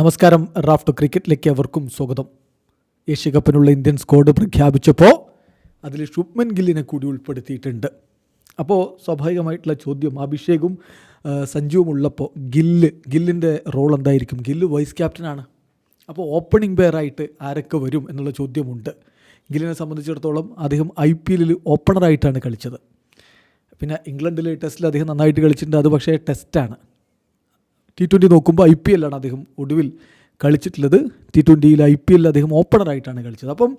നമസ്കാരം. റാഫ്റ്റോ ക്രിക്കറ്റിലേക്ക് അവർക്കും സ്വാഗതം. ഏഷ്യ കപ്പിനുള്ള ഇന്ത്യൻ സ്ക്വാഡ് പ്രഖ്യാപിച്ചപ്പോൾ അതിൽ ശുഭ്മൻ ഗില്ലിനെ കൂടി ഉൾപ്പെടുത്തിയിട്ടുണ്ട്. അപ്പോൾ സ്വാഭാവികമായിട്ടുള്ള ചോദ്യം അഭിഷേകും സഞ്ജുവും ഉള്ളപ്പോൾ ഗില്ല് ഗില്ലിന്റെ റോൾ എന്തായിരിക്കും? ഗില്ല് വൈസ് ക്യാപ്റ്റനാണ് അപ്പോൾ ഓപ്പണിംഗ് പെയറായിട്ട് ആരൊക്കെ വരും എന്നുള്ള ചോദ്യമുണ്ട്. ഗില്ലിനെ സംബന്ധിച്ചിടത്തോളം അദ്ദേഹം ഐ പി എല്ലിൽ ഓപ്പണറായിട്ടാണ് കളിച്ചത്. പിന്നെ ഇംഗ്ലണ്ടിലെ ടെസ്റ്റിൽ അദ്ദേഹം നന്നായിട്ട് കളിച്ചിട്ടുണ്ട്. അത് പക്ഷേ ടെസ്റ്റാണ് ടി ട്വന്റി നോക്കുമ്പോൾ ഐ പി എല്ലാണ് അദ്ദേഹം ഒടുവിൽ കളിച്ചിട്ടുള്ളത്. ടി ട്വന്റിയിൽ ഐ പി എല്ലിൽ അദ്ദേഹം ഓപ്പണറായിട്ടാണ് കളിച്ചത്. അപ്പം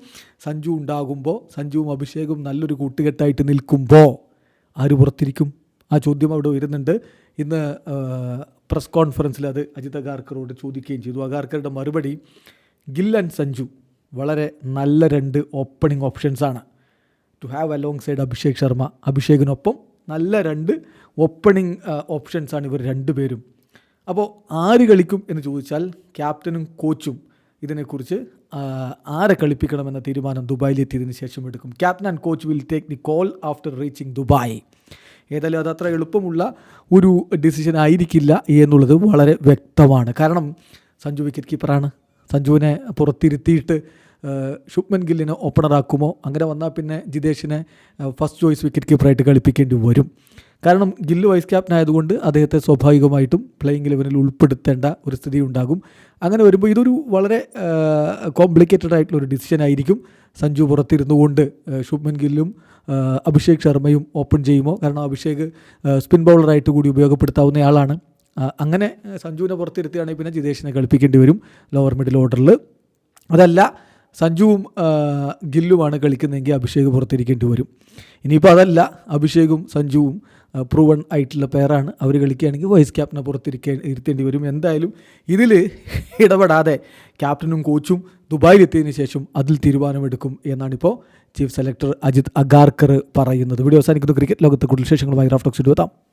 സഞ്ജു ഉണ്ടാകുമ്പോൾ സഞ്ജുവും അഭിഷേകും നല്ലൊരു കൂട്ടുകെട്ടായിട്ട് നിൽക്കുമ്പോൾ ആര് പുറത്തിരിക്കും? ആ ചോദ്യം അവിടെ വരുന്നുണ്ട്. ഇന്ന് പ്രസ് കോൺഫറൻസിൽ അത് അജിത് അഗാർക്കറോട് ചോദിക്കുകയും ചെയ്തു. അഗാർക്കറുടെ മറുപടി ഗിൽ ആൻഡ് സഞ്ജു വളരെ നല്ല രണ്ട് opening ഓപ്ഷൻസാണ് to have along side Abhishek Sharma അഭിഷേകിനൊപ്പം നല്ല രണ്ട് ഓപ്പണിംഗ് ഓപ്ഷൻസാണ് ഇവർ രണ്ടുപേരും അപ്പോൾ ആര് കളിക്കും എന്ന് ചോദിച്ചാൽ ക്യാപ്റ്റനും കോച്ചും ഇതിനെക്കുറിച്ച് ആരെ കളിപ്പിക്കണമെന്ന തീരുമാനം ദുബായിലെത്തിയതിനു ശേഷം എടുക്കും. Captain and coach will take the call after reaching Dubai. ഏതായാലും അത് അത്ര എളുപ്പമുള്ള ഒരു ഡിസിഷൻ ആയിരിക്കില്ല എന്നുള്ളത് വളരെ വ്യക്തമാണ്. കാരണം സഞ്ജു വിക്കറ്റ് കീപ്പറാണ്. സഞ്ജുവിനെ പുറത്തിരുത്തിയിട്ട് ശുഭ്മൻ ഗില്ലിനെ ഓപ്പണറാക്കുമോ? അങ്ങനെ വന്നാൽ പിന്നെ ജിതേഷിനെ ഫസ്റ്റ് ചോയ്സ് വിക്കറ്റ് കീപ്പറായിട്ട് കളിപ്പിക്കേണ്ടി വരും. കാരണം ഗില്ല് വൈസ് ക്യാപ്റ്റൻ ആയതുകൊണ്ട് അദ്ദേഹത്തെ സ്വാഭാവികമായിട്ടും പ്ലേയിങ് ഇലവനിൽ ഉൾപ്പെടുത്തേണ്ട ഒരു സ്ഥിതി ഉണ്ടാകും. അങ്ങനെ വരുമ്പോൾ ഇതൊരു വളരെ കോംപ്ലിക്കേറ്റഡ് ആയിട്ടുള്ള ഒരു ഡിസിഷൻ ആയിരിക്കും സഞ്ജു പുറത്തിരുന്നു കൊണ്ട് ശുഭ്മൻ ഗില്ലും അഭിഷേക് ശർമ്മയും ഓപ്പൺ ചെയ്യുമോ? കാരണം അഭിഷേക് സ്പിൻ ബൗളറായിട്ട് കൂടി ഉപയോഗപ്പെടുത്താവുന്നയാളാണ് അങ്ങനെ സഞ്ജുവിനെ പുറത്തിരുത്തുകയാണെങ്കിൽ പിന്നെ ജിതേഷിനെ കളിപ്പിക്കേണ്ടി വരും ലോവർ മിഡിൽ ഓർഡറിൽ അതല്ല സഞ്ജുവും ഗില്ലുമാണ് കളിക്കുന്നതെങ്കിൽ അഭിഷേക് പുറത്തിരിക്കേണ്ടി വരും. ഇനിയിപ്പോൾ അതല്ല അഭിഷേകും സഞ്ജുവും പ്രൂവൺ ആയിട്ടുള്ള പേരാണ് അവർ കളിക്കുകയാണെങ്കിൽ വൈസ് ക്യാപ്റ്റനെ പുറത്തിരിക്കേ ഇരുത്തേണ്ടി വരും. എന്തായാലും ഇതിൽ ഇടപെടാതെ ക്യാപ്റ്റനും കോച്ചും ദുബായിലെത്തിയതിനു ശേഷം അതിൽ തീരുമാനമെടുക്കും എന്നാണിപ്പോൾ ചീഫ് സെലക്ടർ അജിത് അഗാർക്കർ പറയുന്നത്. വീഡിയോ അവസാനിക്കുന്നു. ക്രിക്കറ്റ് ലോകത്ത് കൂടുതൽ വിശേഷങ്ങളുമായി റാഫ്റ്റോക്സ് എത്താം